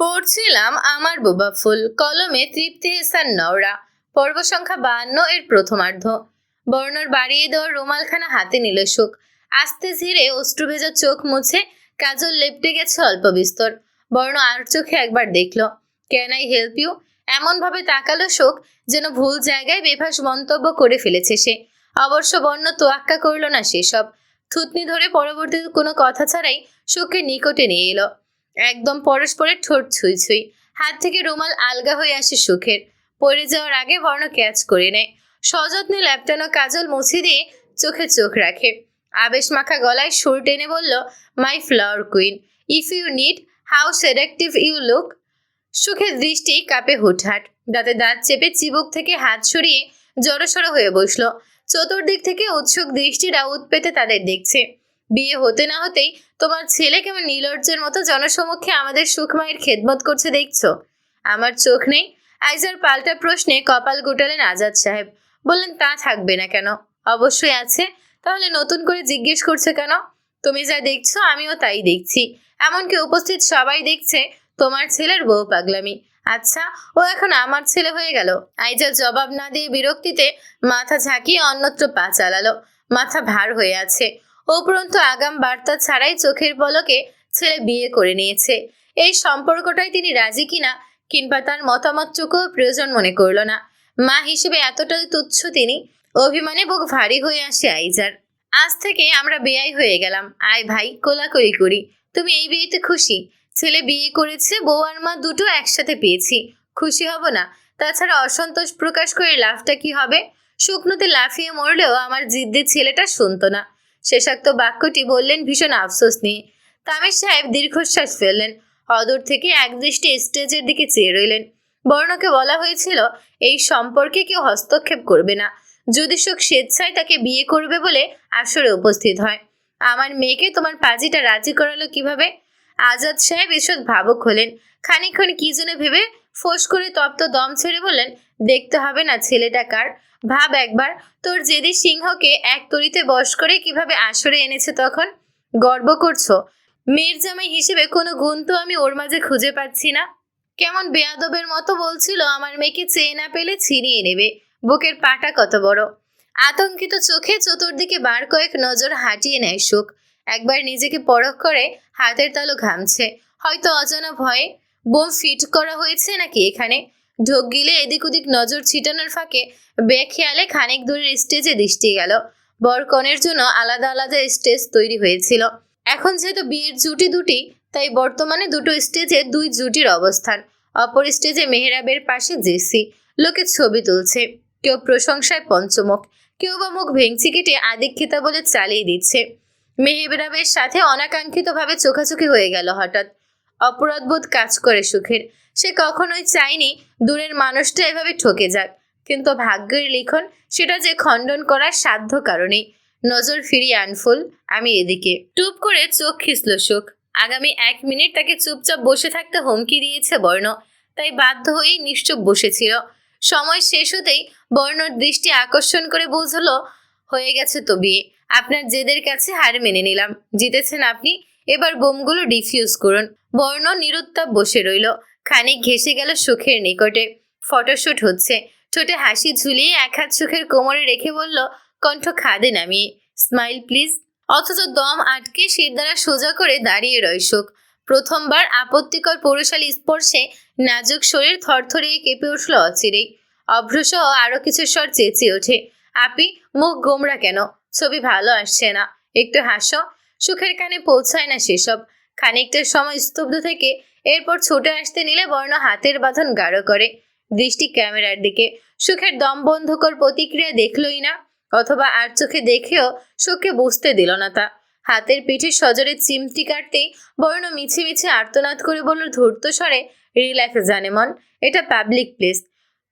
পড়ছিলাম আমার বোবা ফুল, কলমে তৃপ্তি হেসান নওরা, পর্ব সংখ্যা বাহান্ন এর প্রথমার্ধ। বর্ণর বাড়িয়ে দেওয়ার রুমালখানা হাতে নিল সুখ। আস্তে ধীরে অশ্রু ভেজা চোখ মুছে কাজল লেপটে গেছে অল্প বিস্তর। বর্ণ আর চোখে একবার দেখল ক্যান আই হেল্প ইউ এমনভাবে তাকালো শোক যেন ভুল জায়গায় বেভাস মন্তব্য করে ফেলেছে সে। অবশ্য বর্ণ তোয়াক্কা করল না সেসব। থুতনি ধরে পরবর্তীতে কোনো কথা ছাড়াই শোককে নিকটে নিয়ে এলো। একদম পরস্পরের ঠোঁট ছুঁই ছুঁই। হাত থেকে রুমাল আলগা হয়ে আসে সুখের। পড়ে যাওয়ার আগে বর্ণ ক্যাচ করে নেয়। সযত্নে ল্যাপটানো কাজল মুছে দিয়ে চোখে চোখ রাখে। আবেশ মাখা গলায় সুর টেনে বলল my flower queen if you need how seductive you look সুখের দৃষ্টি কাপে হুটহাট। দাঁতে দাঁত চেপে চিবুক থেকে হাত সরিয়ে জড়সড় হয়ে বসল। চতুর্দিক থেকে উৎসুক দৃষ্টিরা উৎপেতে তাদের দেখছে। বিয়ে হতে না হতেই তোমার ছেলে কেমন নীলর্জের মতো জনসমক্ষে আমাদের সুখমায়ের খেদমত করছে দেখছ? আমার চোখ নেই। আইজার পাল্টা প্রশ্নে কপাল গোটালেন আজাদ সাহেব। বললেন, তা থাকবে না কেন? অবশ্যই আছে। তাহলে নতুন করে জিজ্ঞেস করছে কেন? তুমি যা দেখছ, আমিও তাই দেখছি। এমনকি উপস্থিত সবাই দেখছে তোমার ছেলের বউ পাগলামি। আচ্ছা ও এখন আমার ছেলে হয়ে গেল। আইজা জবাব না দিয়ে বিরক্তিতে মাথা ঝাঁকিয়ে অন্যত্র পা চালালো। মাথা ভার হয়ে আছে। উপরন্তু আগাম বার্তা ছাড়াই চোখের পলকে ছেলে বিয়ে করে নিয়েছে। এই সম্পর্কটাই তিনি রাজি কিনা কিংবা তার মতামত মতামতটুকুও প্রয়োজন মনে করল না। মা হিসেবে এতটাই তুচ্ছ তিনি, অভিমানে বুক ভারী হয়ে আসে আইজার। আজ থেকে আমরা বেয়াই হয়ে গেলাম। আয় ভাই, কোলাকুলি করি। তুমি এই বিয়েতে খুশি? ছেলে বিয়ে করেছে, বউ আর মা দুটো একসাথে পেয়েছি। খুশি হব না। তাছাড়া অসন্তোষ প্রকাশ করে লাভটা কি হবে? শুকনোতে লাফিয়ে মরলেও আমার জিদ্দের ছেলেটা শুনতো না। শেষাক্ত বাক্যটি বললেন, ভীষণ আফসোস নিয়ে তামির সাহেব দীর্ঘশ্বাস ফেললেন, অদূর থেকে একদৃষ্টি স্টেজের দিকে চেয়ে রইলেন। বর্ণকে বলা হয়েছিল, এই সম্পর্কে কেউ হস্তক্ষেপ করবে না। যদি সুখ স্বেচ্ছায় তাকে বিয়ে করবে বলে আসরে উপস্থিত হয়। আমার মেয়েকে তোমার পাজিটা রাজি করালো কীভাবে? আজাদ সাহেব ঈষৎ ভাবুক হলেন। খানিকক্ষণ কি জন্য ভেবে ফোঁস করে তপ্ত দম ছেড়ে বললেন, দেখতে হবে না ছেলেটা কার। ভাব একবার, তোর জেদি সিংহকে এক তরিতে বশ করে কীভাবে আসরে এনেছে তখন? গর্ব করছ। মেয়ের জামাই হিসেবে কোনো গুণ তো আমি ওর মাঝে খুঁজে পাচ্ছি না। কেমন বেয়াদবের মতো বলছিল, আমার মেয়েকে চেয়ে না পেলে ছিনিয়ে নেবে। বুকের পাটা কত বড়। আতঙ্কিত চোখে চতুর্দিকে বার কয়েক নজর হাঁটিয়ে নেয় সুখ। একবার নিজেকে পরখ করে হাতের তালু ঘামছে। হয়তো অজানা ভয়ে বোম ফিট করা হয়েছে নাকি এখানে? ঢোক গিলে এদিক ওদিক নজর ছিটানোর ফাঁকে বেখেয়ালে খানিক দূরের স্টেজে দৃষ্টি গেল। বর কনের জন্য আলাদা আলাদা স্টেজ তৈরি হয়েছিল। এখন যেহেতু বিয়ের জুটি দুটি, তাই বর্তমানে দুটো স্টেজে দুই জুটির অবস্থান। অপর স্টেজে মেহরাবের পাশে জেসি। লোকে ছবি তুলছে। কেউ প্রশংসায় পঞ্চমুখ, কেউ বা মুখ ভেঙচি কেটে আদিক্ষিতা বলে চালিয়ে দিচ্ছে। মেহরাবের সাথে অনাকাঙ্ক্ষিতভাবে চোখাচোখি হয়ে গেল হঠাৎ। অপরাধবোধ কাজ করে সুখের। সে কখনোই চায়নি দূরের মানুষটা এভাবে ঠকে যাক। কিন্তু ভাগ্যের লিখন সেটা যে খণ্ডন করার সাধ্য কারণে নজর ফিরিয়ে আনফুল আমি এদিকে। টুপ করে চোখ খিসল সুখ। আগামী এক মিনিট তাকে চুপচাপ বসে থাকতে হুমকি দিয়েছে বর্ণ। তাই বাধ্য হয়েই নিশ্চুপ বসেছিল। সময় শেষ হতেই বর্ণর দৃষ্টি আকর্ষণ করে বোঝলো, হয়ে গেছে তো বিয়ে। আপনার জেদের কাছে হার মেনে নিলাম। জিতেছেন আপনি এবার বোমগুলো ডিফিউজ করুন। বর্ণ নিরুত্তাপ বসে রইল। খানিক ঘেসে গেল সুখের নিকটে। ফটোশ্যুট হচ্ছে। ঠোঁটে হাসি ঝুলিয়ে এক হাত সুখের কোমরে রেখে বলল, কণ্ঠ খাদে নামিয়ে স্মাইল প্লিজ অথচ দম আটকে শির দ্বারা সোজা করে দাঁড়িয়ে রয় সুখ। প্রথমবার আপত্তিকর পৌরশালী স্পর্শে নাজুক শরীর থরথরিয়ে কেঁপে উঠল অচিরেই। অভ্রসহ আরও কিছু স্বর চেঁচিয়ে ওঠে। আপি, মুখ গোমরা কেন? ছবি ভালো আসছে না। একটু হাসো। সুখের কানে পৌঁছায় না সেসব। খানিকটা সময় স্তব্ধ থেকে এরপর ছুটে আসতে নিলে বর্ণ হাতের বাঁধন গাঢ় করে। দৃষ্টি ক্যামেরার দিকে। সুখের দম বন্ধকর প্রতিক্রিয়া দেখলই না, অথবা আর চোখে দেখেও সুখকে বুঝতে দিল না তা। হাতের পিঠে সজরে চিমটি কাটতেই বর্ণ মিছে মিছে আর্তনাদ করে বলল, ধূর্ত স্বরে, রিল্যাক্স জানে মন, এটা পাবলিক প্লেস।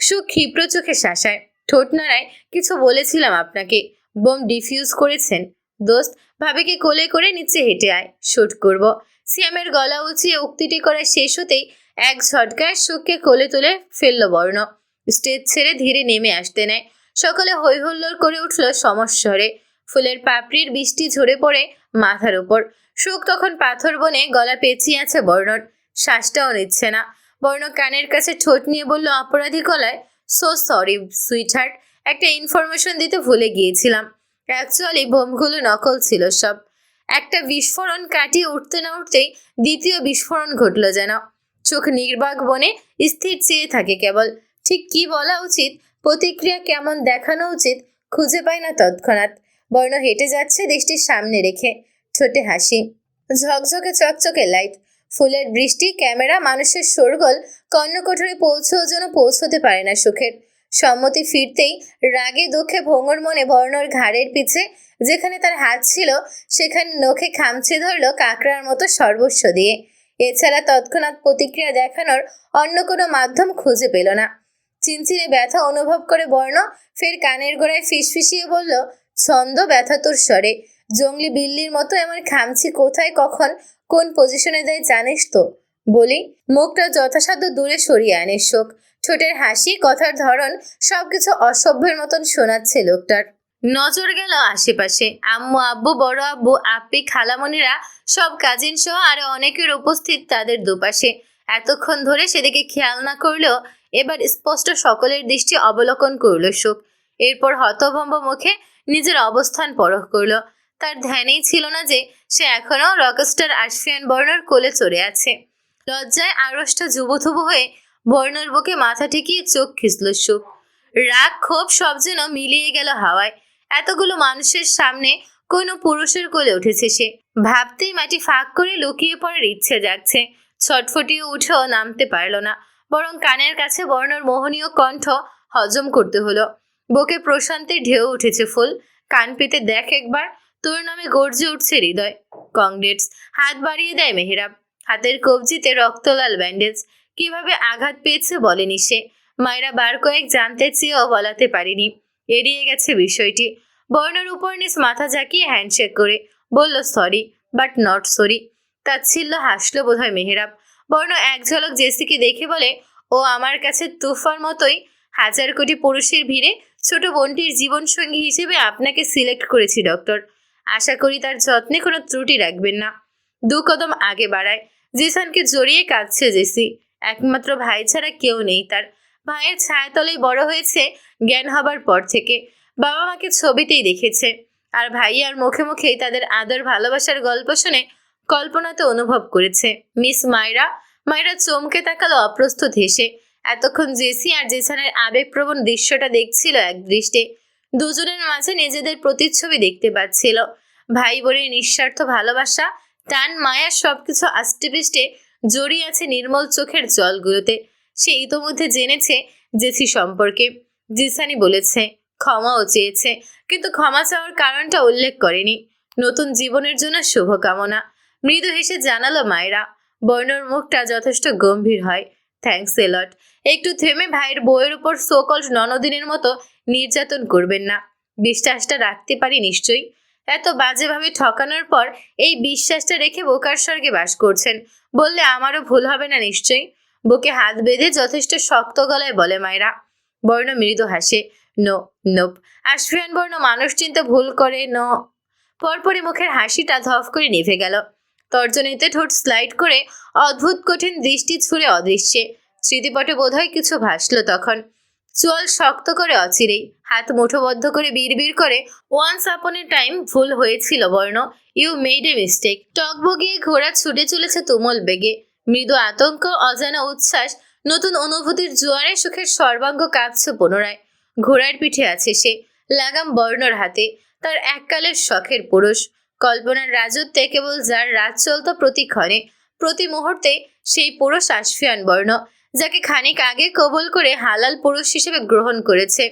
সুখ ক্ষিপ্র চোখে শাসায়, ঠোঁট নাড়ায় কিছু বলেছিলাম আপনাকে, বোম ডিফিউজ করেছেন। দোস্ত, ভাবিকে কোলে করে নিচে হেঁটে আয়, শুট করব। সিয়ামের গলা উঁচিয়ে উক্তিটি করা শেষ হতেই এক ঝটকায় সুখকে কোলে তুলে ফেলল বর্ণ। স্টেজ ছেড়ে ধীরে নেমে আসতে নেয়। সকলে হৈ হুল্লোড় করে উঠল সমস্বরে। ফুলের পাপড়ির বৃষ্টি ঝরে পড়ে মাথার উপর। সুখ তখন পাথর বনে গলা পেঁচিয়ে আছে বর্ণর। শ্বাসটাও নিচ্ছে না। বর্ণ কানের কাছে ঠোঁট নিয়ে বলল, অপরাধী গলায় সো সরি সুইট হার্ট একটা ইনফরমেশন দিতে ভুলে গিয়েছিলাম। অ্যাকচুয়ালি বোমগুলো নকল ছিল সব। একটা বিস্ফোরণ কাটিয়ে উঠতে না উঠতেই দ্বিতীয় বিস্ফোরণ ঘটলো যেন। চোখ নির্বাক বনে স্থির চেয়ে থাকে কেবল। ঠিক কি বলা উচিত? প্রতিক্রিয়া কেমন দেখানো উচিত? খুঁজে পায় না তৎক্ষণাৎ। বর্ণ হেঁটে যাচ্ছে দৃষ্টির সামনে রেখে। ছোটে হাসি। ঝকঝকে চকচকে লাইট। ফুলের বৃষ্টি, ক্যামেরা, মানুষের শোরগোল কর্ণকঠোরে পৌঁছেও যেন পৌঁছতে পারে না সুখের। সম্মতি ফিরতেই রাগে দুঃখে ভোঙর মনে বর্ণর ঘাড়ের পিছে যেখানে তার হাত ছিল, সেখানে নখে খামচে ধরলো কাঁকড়ার মতো সর্বস্ব দিয়ে। এছাড়া তৎক্ষণাৎ প্রতিক্রিয়া দেখানোর অন্য কোনো মাধ্যম খুঁজে পেল না। চিনচিনে ব্যথা অনুভব করে বর্ণ ফের কানের গোড়ায় ফিসফিসিয়ে বলল, ছন্দ ব্যথা তোর স্বরে। জঙ্গলি বিল্লির মতো এমন খামচি কোথায়, কখন, কোন পজিশনে দেয় জানিস তো? বলি, মুখটা যথাসাধ্য দূরে সরিয়ে আনে, শোক। ঠোঁটের হাসি, কথার ধরন সবকিছু অসভ্যের মতন শোনাচ্ছে লোকটার। নজর গেল আশেপাশে। আম্মু, আব্বু, বড় আব্বু আপ্পি খালামনিরা সব কাজিন সহ আরও অনেকের উপস্থিত তাদের দুপাশে। এতক্ষণ ধরে সেদিকে খেয়াল না করলেও এবার স্পষ্ট সকলের দৃষ্টি অবলোকন করল সুখ। এরপর হতভম্ব মুখে নিজের অবস্থান পরখ করল। তার ধ্যানেই ছিল না যে সে এখনও রকস্টার আশফিয়ান বর্ণর কোলে চড়ে আছে। লজ্জায় আড়ষ্ট যুবথুবু হয়ে বর্ণর বুকে মাথা ঠেকিয়ে চোখ খিসল সুখ রাগ ক্ষোভ সব যেন মিলিয়ে গেল হাওয়ায়। এতগুলো মানুষের সামনে কোনো পুরুষের কোলে উঠেছে সে। ভাবতেই মাটি ফাঁক করে লুকিয়ে পড়ার ইচ্ছে যাচ্ছে ছটফটিয়ে উঠেও নামতে পারল না, বরং কানের কাছে বর্ণর মোহনীয় কণ্ঠ হজম করতে হলো। বুকে প্রশান্তির ঢেউ উঠেছে ফুল। কান পেতে দেখ একবার, তোর নামে গর্জে উঠছে হৃদয়। কংগ্রেটস, হাত বাড়িয়ে দেয় মেহেরাব। হাতের কবজিতে রক্তলাল ব্যান্ডেজ। কীভাবে আঘাত পেয়েছে বলেনি সে। মায়েরা বার কয়েক জানতে চেয়েও বলাতে পারিনি। এড়িয়ে গেছে বিষয়টি। বর্ণর উপর নিচ মাথা ঝাঁকিয়ে হ্যান্ডশেক করে বলল সরি বাট নট সরি তাচ্ছিল্য হাসলো বোধহয় মেহেরাব। বর্ণ এক ঝলক জেসিকে দেখে বলে, ও আমার কাছে তুফার মতোই। হাজার কোটি পুরুষের ভিড়ে ছোট বোনটির জীবনসঙ্গী হিসেবে আপনাকে সিলেক্ট করেছি ডক্টর আশা করি তার যত্নে কোনো ত্রুটি রাখবেন না। দু কদম আগে বাড়ায়। জিসানকে জড়িয়ে কাঁদছে জেসি। একমাত্র ভাই ছাড়া কেউ নেই। তার ভাইয়ের ছায়াতলেই বড় হয়েছে জ্ঞান হবার পর থেকে। বাবা মাকে ছবিতেই দেখেছে। আর ভাইয়ার মুখে মুখেই তাদের আদর ভালোবাসার গল্প শুনে কল্পনাতে অনুভব করেছে। মিস মায়রা মায়রা চমকে তাকালো অপ্রস্তুত হেসে। এতক্ষণ জেসি আর জেসানের আবেগপ্রবণ দৃশ্যটা দেখছিল এক দৃষ্টে। দুজনের মাঝে নিজেদের প্রতিচ্ছবি দেখতে পাচ্ছিল। ভাই বোনের নিঃস্বার্থ ভালোবাসা, টান, মায়া সবকিছু আষ্টেপৃষ্টে জড়িয়ে আছে নির্মল চোখের জলগুলোতে। সে ইতোমধ্যে জেনেছে জেসি সম্পর্কে। জিসানি বলেছে, ক্ষমাও চেয়েছে, কিন্তু ক্ষমা চাওয়ার কারণটা উল্লেখ করেনি। নতুন জীবনের জন্য শুভকামনা। মৃদু হেসে জানালো মায়েরা, বর্ণর মুখটা যথেষ্ট গম্ভীর হয়। থ্যাঙ্কস এলট একটু থেমে ভাইয়ের বইয়ের উপর সোকল ননদিনের মতো নির্যাতন করবেন না। বিশ্বাসটা রাখতে পারি নিশ্চয়ই। এত বাজেভাবে ঠকানোর পর এই বিশ্বাসটা রেখে বোকার স্বর্গে বাস করছেন। বললে আমারও ভুল হবে না নিশ্চয়ই? বুকে হাত বেঁধে যথেষ্ট শক্ত গলায় বলে মায়েরা। বর্ণ মৃদু হাসে। No, nope. আশফিয়ান বর্ণ মানুষ চিনতে ভুল করে, ন। পরপরই মুখের হাসিটা ধফ করে নিভে গেল। তর্জনীতে ঠোঁট স্লাইড করে অদ্ভুত কঠিন দৃষ্টি ছুঁড়ে অদৃশ্যে। স্মৃতিপটে বোধহয় কিছু ভাসলো তখন। চোয়াল শক্ত করে অচিরেই, হাত মুঠোবদ্ধ করে বিড়বিড় করে ওয়ান্স আপন এ টাইম ভুল হয়েছিল, বর্ণ। ইউ মেড এ মিস্টেক টক বগিয়ে ঘোড়া ছুটে চলেছে তুমল বেগে। মৃদু আতঙ্ক, অজানা উচ্ছ্বাস, নতুন অনুভূতির জোয়ারে সুখের সর্বাঙ্গ কাঁপছে পুনরায়। ঘোড়ার পিঠে আছে সে, লাগাম বর্ণর হাতে, তার এককালের শখের পুরুষ। কল্পনার রাজত্বে কেবল যার রাত চলত প্রতিক্ষণে প্রতি মুহূর্তে সেই পুরুষ আশফিয়ান বর্ণ। যাকে খানিক আগে কবল করে হালাল পুরুষ হিসেবে গ্রহণ করেছে।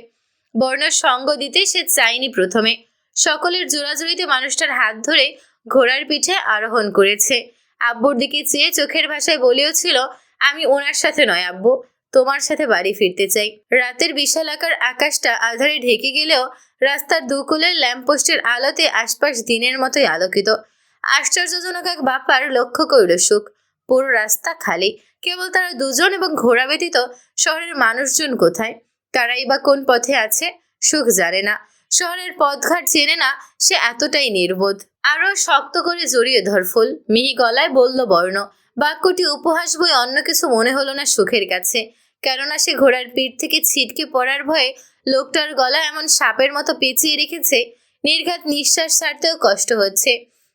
বর্ণর সঙ্গ দিতে সে চায়নি প্রথমে। সকলের জোড়াজুড়িতে মানুষটার হাত ধরে ঘোড়ার পিঠে আরোহণ করেছে। আব্বুর দিকে চেয়ে চোখের ভাষায় বলেও ছিল, আমি ওনার সাথে নয় আব্বু, তোমার সাথে বাড়ি ফিরতে চাই। রাতের বিশালাকার আকাশটা আধারে ঢেকে গেলেও রাস্তার দুকুলের ল্যাম্পপোস্টের আলোতে আশপাশ দিনের মতোই আলোকিত। আশ্চর্যজনক এক ব্যাপার লক্ষ্য করল সুখ। পুরো রাস্তা খালি। কেবল তারা দুজন এবং ঘোড়া ব্যতীত শহরের মানুষজন কোথায়? তারাই বা কোন পথে আছে? সুখ জানে না। শহরের পথঘাট চেনে না, সে এতটাই নির্বোধ। আরও শক্ত করে জড়িয়ে ধর ফুল। মিহি গলায় বলল, বর্ণ, বাক্যটি উপহাস বই অন্য কিছু মনে হলো না সুখের কাছে। কেননা সে ঘোড়ার পিঠ থেকে ছিটকে পড়ার ভয়ে লোকটার গলা এমন সাপের মতো পেঁচিয়ে রেখেছে। নির্ঘাত নিঃশ্বাস ছাড়তেও কষ্ট হচ্ছে।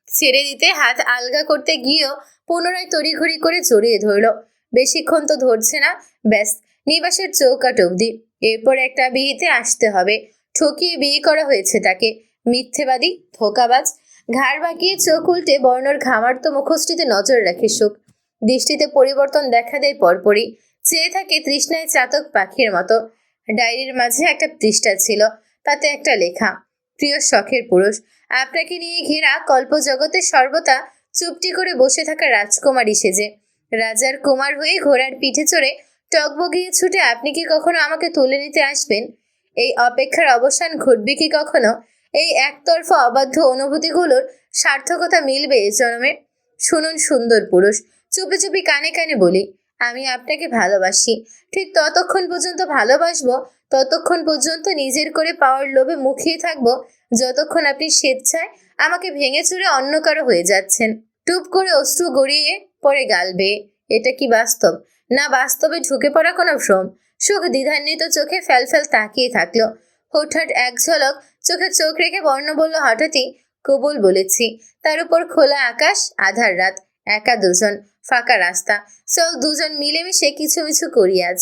ছেড়ে দিতে হাত আলগা করতে গিয়েও পুনরায় তড়িঘড়ি করে জড়িয়ে ধরল। বেশিক্ষণ তো ধরছে না, ব্যাস, নিবাসের চৌকাট অবধি। এরপর একটা বিয়েতে আসতে হবে। ঠকিয়ে বিয়ে করা হয়েছে তাকে। মিথ্যেবাদী, ধোকাবাজ। ঘাড় বাঁকিয়ে চোখ উল্টে বর্ণর ঘামার্ত মুখোশটিতে নজর রাখে সুখ দৃষ্টিতে পরিবর্তন দেখা দেয় পরপরই। চেয়ে থাকে তৃষ্ণায় চাতক পাখির মতো। ডায়েরির মাঝে একটা পৃষ্ঠা ছিল, তাতে একটা লেখা, প্রিয় শখের পুরুষ, আপনাকে নিয়ে ঘেরা কল্পজগতে সর্বদা চুপটি করে বসে থাকা রাজকুমারী সেজে। রাজার কুমার হয়ে ঘোড়ার পিঠে চড়ে টকবগিয়ে ছুটে, আপনি কি কখনো আমাকে তুলে নিতে আসবেন? এই অপেক্ষার অবসান ঘটবে কি কখনো? এই একতরফা অবাধ্য অনুভূতিগুলোর সার্থকতা মিলবে এ জন্মে শুনুন, সুন্দর পুরুষ, চুপি চুপি কানে কানে বলি, আমি আপনাকে ভালোবাসি। ঠিক ততক্ষণ পর্যন্ত ভালোবাসবো, ততক্ষণ পর্যন্ত নিজের করে পাওয়ার লোভে মুখিয়ে থাকব, যতক্ষণ আপনি স্বেচ্ছায় আমাকে ভেঙে চুরে অন্য কারও হয়ে যাচ্ছেন। টুপ করে অশ্রু গড়িয়ে পরে গালবে এটা কি বাস্তব? না, বাস্তবে ঢুকে পড়া কোনো ভ্রম। সুখ দ্বিধান্বিত চোখে ফ্যালফ্যাল তাকিয়ে থাকল। হঠাৎ এক ঝলক চোখে চোখ রেখে বর্ণ বলল, হঠাৎই কবুল বলেছি। তার উপর খোলা আকাশ, আধার রাত। একা দুজন, ফাঁকা রাস্তা। চল দুজন মিলেমিশে কিছু মিছু করি আজ।